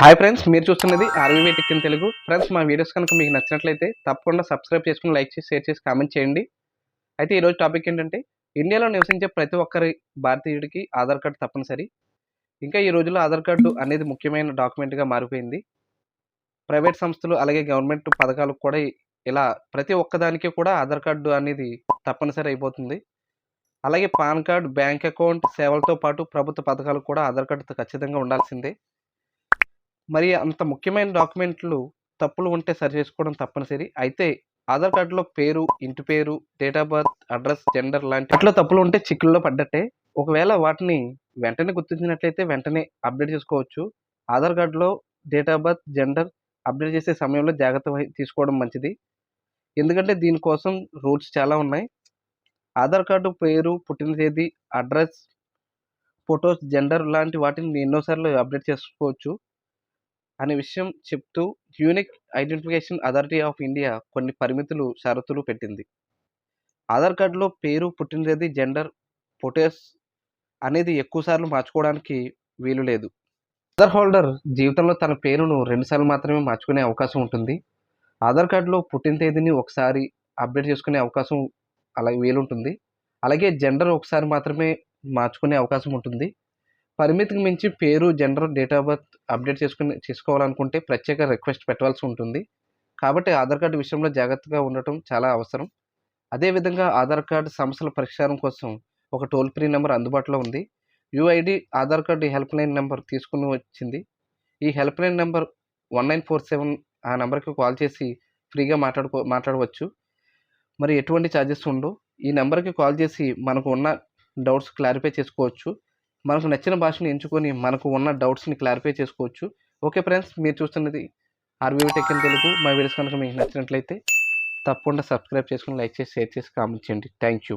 Hi friends మీరు చూస్తున్నది RVV tech in Telugu friends మా వీడియోస్ కనుక మీకు నచ్చినట్లయితే తప్పకుండా సబ్స్క్రైబ్ చేసుకుని లైక్ చేసి షేర్ చేసి కామెంట్ చేయండి. అయితే ఈరోజు టాపిక్ ఏంటంటే ఇండియాలో నివసించే ప్రతి ఒక్కరి భారతీయుడికి ఆధార్ కార్డు తప్పనిసరి. ఇంకా ఈ రోజుల్లో ఆధార్ కార్డు అనేది ముఖ్యమైన డాక్యుమెంట్గా మారిపోయింది. ప్రైవేట్ సంస్థలు అలాగే గవర్నమెంట్ పథకాలకు కూడా ఇలా ప్రతి ఒక్కదానికి కూడా ఆధార్ కార్డు అనేది తప్పనిసరి అయిపోతుంది. అలాగే పాన్ కార్డు బ్యాంక్ అకౌంట్ సేవలతో పాటు ప్రభుత్వ పథకాలు కూడా ఆధార్ కార్డు ఖచ్చితంగా ఉండాల్సిందే. మరి అంత ముఖ్యమైన డాక్యుమెంట్లు తప్పులు ఉంటే సరి చేసుకోవడం తప్పనిసరి. అయితే ఆధార్ కార్డులో పేరు ఇంటి పేరు date of birth address gender లాంటి అట్లా తప్పులు ఉంటే చిక్కుల్లో పడ్డట్టే. ఒకవేళ వాటిని వెంటనే గుర్తించినట్లయితే వెంటనే అప్డేట్ చేసుకోవచ్చు. ఆధార్ కార్డులో date of birth gender update చేసే సమయంలో జాగ్రత్త తీసుకోవడం మంచిది. ఎందుకంటే దీనికోసం రూల్స్ చాలా ఉన్నాయి. ఆధార్ కార్డు పేరు పుట్టిన తేదీ అడ్రస్ ఫొటోస్ జెండర్ లాంటి వాటిని ఎన్నోసార్లు అప్డేట్ చేసుకోవచ్చు. అనే విషయం చెప్తూ unique identification authority of India కొన్ని పరిమితులు షరతులు పెట్టింది. ఆధార్ కార్డులో పేరు పుట్టిన తేదీ జెండర్ ఫొటోస్ అనేది ఎక్కువసార్లు మార్చుకోవడానికి వీలు లేదు. ఆధార్ హోల్డర్ జీవితంలో తన పేరును రెండుసార్లు మాత్రమే మార్చుకునే అవకాశం ఉంటుంది. ఆధార్ కార్డులో పుట్టిన తేదీని ఒకసారి అప్డేట్ చేసుకునే అవకాశం అలాగే వీలుంటుంది. అలాగే జెండర్ ఒకసారి మాత్రమే మార్చుకునే అవకాశం ఉంటుంది. పరిమితికి మించి పేరు gender date of birth update చేసుకుని చేసుకోవాలనుకుంటే ప్రత్యేక రిక్వెస్ట్ పెట్టవలసి ఉంటుంది. కాబట్టి ఆధార్ కార్డు విషయంలో జాగ్రత్తగా ఉండటం చాలా అవసరం. అదేవిధంగా ఆధార్ కార్డు సమస్యల పరిష్కారం కోసం ఒక టోల్ ఫ్రీ నెంబర్ అందుబాటులో ఉంది. UID Aadhaar card help line number తీసుకుని వచ్చింది. ఈ help line number one nine four seven ఆ నెంబర్కి కాల్ చేసి ఫ్రీగా మాట్లాడుకో మాట్లాడవచ్చు. మరి ఎటువంటి ఛార్జెస్ ఉండవు. ఈ నెంబర్కి కాల్ చేసి మనకు ఉన్న డౌట్స్ క్లారిఫై చేసుకోవచ్చు. మనకు నచ్చిన భాషను ఎంచుకొని మనకు ఉన్న డౌట్స్ని క్లారిఫై చేసుకోవచ్చు. ఓకే ఫ్రెండ్స్ మీరు చూస్తున్నది ఆర్బీవీ టెక్ ఇన్ తెలుగు మా వీడియోస్ కనుక మీకు నచ్చినట్లయితే తప్పకుండా సబ్స్క్రైబ్ చేసుకుని లైక్ చేసి షేర్ చేసి కామెంట్ చేయండి. Thank you